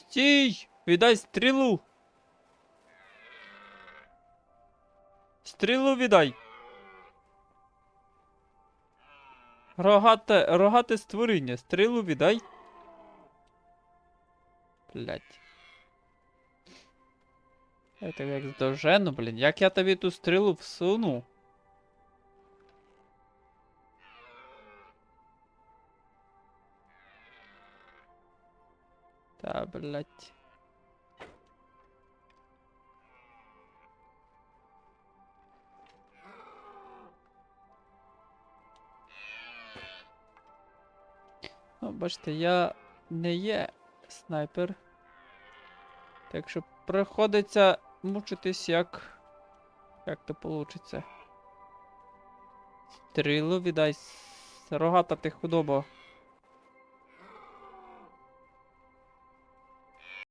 Стій! Віддай стрілу! Стрілу віддай! Рогате, рогате створіння, стрілу віддай. Блять. Я тебе як здожену, блін. Як я тобі ту стрілу всуну? Та, блять. Ну, бачите, я не є снайпер. Так що приходиться мучитись як. Як то получиться. Стрілу віддай. Рогата ти худоба.